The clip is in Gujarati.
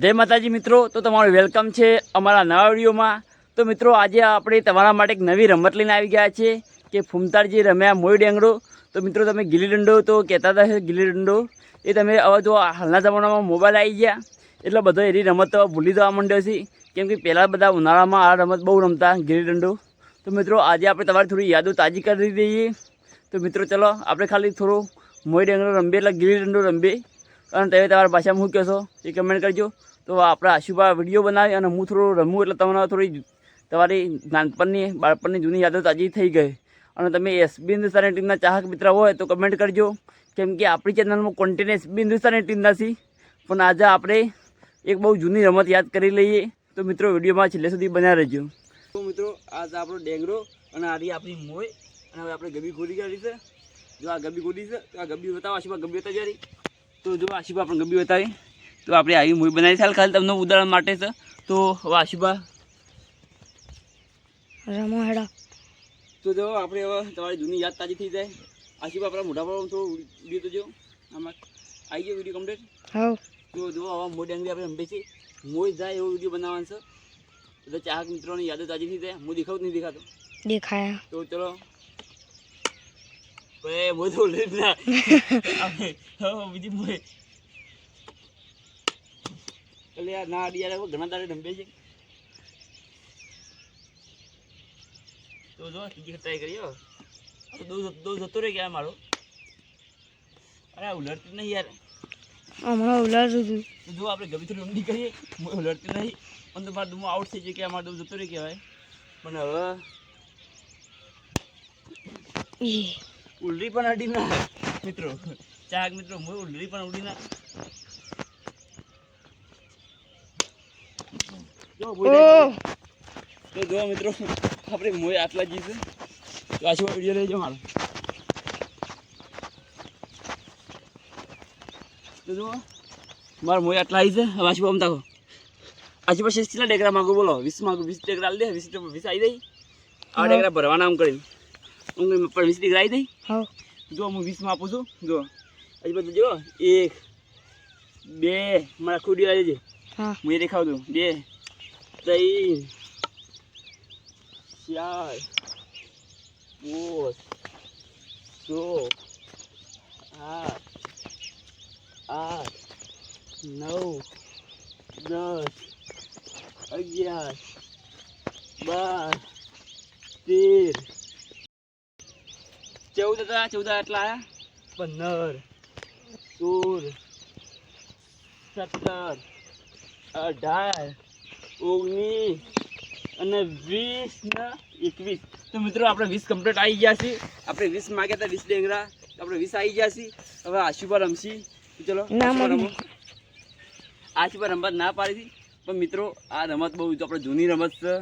જય માતાજી મિત્રો, તો તમારું વેલકમ છે અમારા નવા વિડીયોમાં. તો મિત્રો, આજે આપણે તમારા માટે એક નવી રમત લઈને આવી ગયા છે કે ફૂમતાળજી રમ્યા મોય ડેંગડો. તો મિત્રો, તમે ગીલી ડંડો તો કહેતા હતા ગીલી ડંડો. એ તમે હવે જો હાલના જમાનામાં મોબાઈલ આવી ગયા, એટલે બધો એની રમત ભૂલી જવા માંડ્યો છે. કેમ કે પહેલાં બધા ઉનાળામાં આ રમત બહુ રમતા ગીલી ડંડો. તો મિત્રો, આજે આપણે તમારી થોડી યાદો તાજી કરી દઈએ. તો મિત્રો, ચલો, આપણે ખાલી થોડું મોઈ ડેંગડો રમીએ, એટલે ગીલી ડંડો રમીએ. અને તમે તમારા ભાષામાં શું કહેશો? એ કમેન્ટ કરજો. તો આપણે આશુભા વીડિયો બનાવી અને હું થોડું રમું એટલે તમને થોડી તમારી નાનપણની, બાળપણની જૂની યાદો તાજી થઈ ગઈ. અને તમે એસબી હિન્દુસ્તાની ટીમના ચાહક મિત્ર હોય તો કમેન્ટ કરજો. કેમ કે આપણી ચેનલમાં કોન્ટેન્ટ એસબી હિન્દુસ્તાની ટીમના છે પણ આજે આપણે એક બહુ જૂની રમત યાદ કરી લઈએ. તો મિત્રો, વિડીયોમાં છેલ્લે સુધી બન્યા રહેજો. તો મિત્રો, આજ આપણો ડેંગરો અને આરી આપણી મોય. અને હવે આપણે ગબી ખોલી કરી છે. જો આ ગબી ખોલી છે, તો આ ગબી બતાવો, આશુભા ગબી બતાવી તો જો આશીપા આપણે ગમી બતાવી. તો આપણે આવી મૂવી બનાવી છે ખાલી તમને ઉદાહરણ માટે છે. તો હવે આશીપા રમો હેડા. તો જો આપણે હવે તમારી જૂની યાદ તાજી થઈ જાય. આશીપા આપણા મોઢા પર થોડું વીડિયો તો જો. આમાં આવી ગયો વીડિયો કમ્પ્લીટ હા તો જો આવા મોઢે અંગડી આપણે રમીએ છીએ મોય જાય એવો વીડિયો બનાવવાનો છે. એટલે ચાહક મિત્રોની યાદો તાજી થઈ જાય. હું દેખાવું નહીં દેખાતો. દેખાયા. તો ચલો. ભાઈ મોય તો લે. ના બીજી મોય એટલે યાર ના અડી યાર હવે ઘણા તારે રમે છે. તો જો ત્રીજી ટ્રાય કરી હો. આ તો દો જતો રહી ગયા મારો? અરે આ ઉલટતું નહીં યાર. હમણાં ઉલાડું છું તો જો આપણે ગમે થોડી ઊંડી કરીએ મોય ઉલટતું નહીં. પણ તો મારા દુમો આઉટ થઈ જાય કે અમારે દમ જતો રહી કહેવાય. પણ હવે ઉલરી પણ અડી ના. મિત્રો ચાક મિત્રો હું ઉલરી પણ ઉડી ના. તો જો મિત્રો આપણે મોય આટલા જીશે તો આ સિવાય વીડિયો લેજો મારો તો જો મારા મોય આટલા આવી છે. હવે આશુ આમ તાકો આશુ પછી કેટલા ડેકરા માગું બોલો? વીસ માગું વીસ ડેકરા દે વીસ વીસ આવી જાય આ ડેકરા ભરવાના આમ કરીને. હું પણ વીસ દીકરા આવી દઈ જો હું વીસમાં આપું છું. જો. હજી બધું જો. એક બે મારા ખુડી આવી છે. હું. એ દેખાવ છું. બે ત્રણ ચાર પાંચ છ આઠ આઠ નવ દસ અગિયાર બાર તેર ચૌદ હતા ચૌદ આટલા આયા? પંદર સોળ સત્તર અઢાર ઓગણીસ અને વીસ ને એકવીસ. તો મિત્રો આપણે વીસ કમ્પ્લીટ આવી ગયા છે આપણે વીસ માગ્યા હતા વીસ ડેંગરા. તો આપણે વીસ આવી ગયા છે હવે આશુ પર રમશી. તો ચલો ના આશુપા મમ્મી. રમો. આશુપા રમવા ના પાડી હતી. પણ મિત્રો આ રમત બહુ તો આપણે જૂની રમત છે.